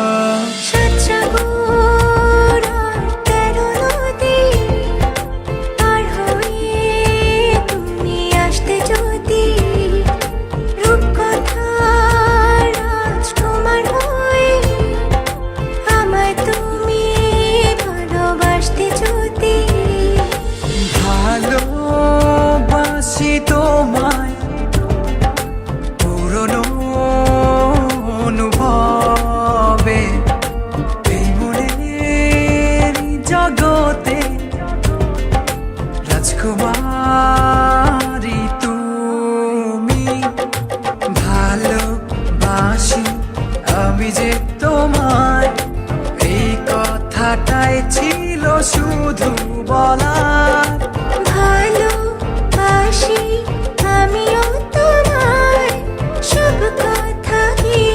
Oh. জগতে রাজকুমারী তুমি। ভালোবাসি আমি যে তোমার এই কথাটাই ছিল শুধু বলা ভালোবাসি